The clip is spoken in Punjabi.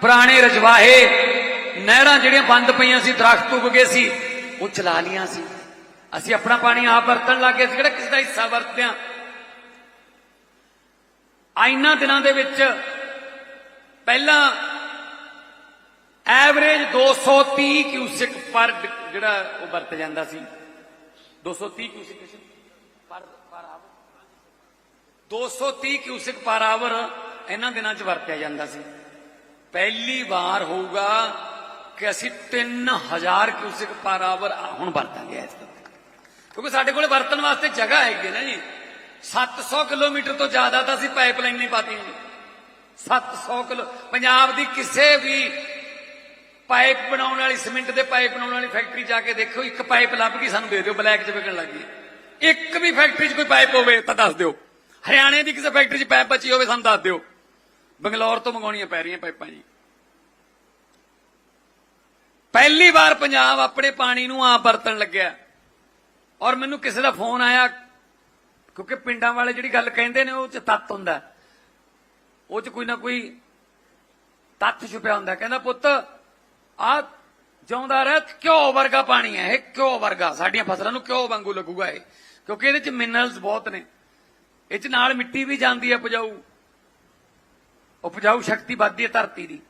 ਪੁਰਾਣੇ ਰਜਵਾਹੇ, ਨਹਿਰਾਂ ਜਿਹੜੀਆਂ ਬੰਦ ਪਈਆਂ ਸੀ, ਦਰਖਤ ਉੱਗ ਗਏ ਸੀ, ਉਹ ਚਲਾ ਲੀਆਂ ਸੀ। ਅਸੀਂ ਆਪਣਾ ਪਾਣੀ ਆਪ ਵਰਤਣ ਲੱਗ ਗਏ ਸੀ, ਕਿਹੜਾ ਕਿਸੇ ਦਾ ਹਿੱਸਾ ਵਰਤਦੇ ਹਾਂ ਆਇਨਾ ਦਿਨਾਂ ਦੇ ਵਿੱਚ ਪਹਿਲਾਂ ਐਵਰੇਜ 230 ਕਿਊਸਿਕ ਪਰ ਜਿਹੜਾ ਉਹ ਵਰਤ ਜਾਂਦਾ ਸੀ। 230 ਕਿਊਸਿਕ ਪਰ ਪਰ ਆਵਰ। 230 ਕਿਊਸਿਕ ਪਰ ਆਵਰ ਇਹਨਾਂ ਦਿਨਾਂ 'ਚ ਵਰਤਿਆ ਜਾਂਦਾ ਸੀ। ਪਹਿਲੀ ਵਾਰ ਹੋਊਗਾ ਕਿ ਅਸੀਂ 3000 ਕਿਊਸਿਕ ਪਰ ਆਵਰ ਹੁਣ ਵਰਤਾਂਗੇ ਇਸ ਤੋਂ। ਕਿਉਂਕਿ ਸਾਡੇ ਕੋਲ ਵਰਤਣ ਵਾਸਤੇ ਜਗ੍ਹਾ ਹੈਗੀ ਨਾ ਜੀ। 700 ਕਿਲੋਮੀਟਰ ਤੋਂ ਜ਼ਿਆਦਾ ਤਾਂ ਅਸੀਂ ਪਾਈਪਲਾਈਨ ਨਹੀਂ ਪਾਤੀ ਜੀ। 700 ਕਿਲੋ ਪੰਜਾਬ ਦੀ ਕਿਸੇ ਵੀ ਪਾਈਪ ਬਣਾਉਣ ਵਾਲੀ, ਸਿਮੈਂਟ ਦੇ ਪਾਈਪ ਬਣਾਉਣ ਵਾਲੀ ਫੈਕਟਰੀ ਜਾ ਕੇ ਦੇਖੋ, ਇੱਕ ਪਾਈਪ ਲੱਭ ਗਈ ਸਾਨੂੰ ਦੇ ਦਿਓ, ਬਲੈਕ 'ਚ ਵਿਕਣ ਲੱਗ ਗਈ। ਇੱਕ ਵੀ ਫੈਕਟਰੀ 'ਚ ਕੋਈ ਪਾਈਪ ਹੋਵੇ ਤਾਂ ਦੱਸ ਦਿਓ। ਹਰਿਆਣੇ ਦੀ ਕਿਸੇ ਫੈਕਟਰੀ 'ਚ ਪਾਈਪ ਬਚੀ ਹੋਵੇ, ਸਾਨੂੰ ਦੱਸ ਦਿਓ। ਬੰਗਲੌਰ ਤੋਂ ਮੰਗਾਉਣੀਆਂ ਪੈ ਰਹੀਆਂ ਪਾਈਪਾਂ ਜੀ। ਪਹਿਲੀ ਵਾਰ ਪੰਜਾਬ ਆਪਣੇ ਪਾਣੀ ਨੂੰ ਆਪ ਵਰਤਣ ਲੱਗਿਆ। ਔਰ ਮੈਨੂੰ ਕਿਸੇ ਦਾ ਫੋਨ ਆਇਆ, ਕਿਉਂਕਿ ਪਿੰਡਾਂ ਵਾਲੇ ਜਿਹੜੀ ਗੱਲ ਕਹਿੰਦੇ ਨੇ, ਉਹ ਚ ਤੱਤ ਹੁੰਦਾ। ਉਹ ਚ ਕੋਈ ਨਾ ਕੋਈ ਤੱਤ ਛੁਪਿਆ ਹੁੰਦਾ। ਕਹਿੰਦਾ, ਪੁੱਤ ਆ ਜਿਉਂਦਾ ਰਹਿ, ਘਿਓ ਵਰਗਾ ਪਾਣੀ ਹੈ ਇਹ, ਘਿਓ ਵਰਗਾ। ਸਾਡੀਆਂ ਫਸਲਾਂ ਨੂੰ ਘਿਓ ਵਾਂਗੂ ਲੱਗੂਗਾ ਇਹ। ਕਿਉਂਕਿ ਇਹਦੇ ਚ ਮਿਨਰਲਸ ਬਹੁਤ ਨੇ। ਇਹ ਚ ਨਾਲ ਮਿੱਟੀ ਵੀ ਜਾਂਦੀ ਹੈ, ਉਪਜਾਊ। ਉਪਜਾਊ ਸ਼ਕਤੀ ਵੱਧਦੀ ਹੈ ਧਰਤੀ ਦੀ।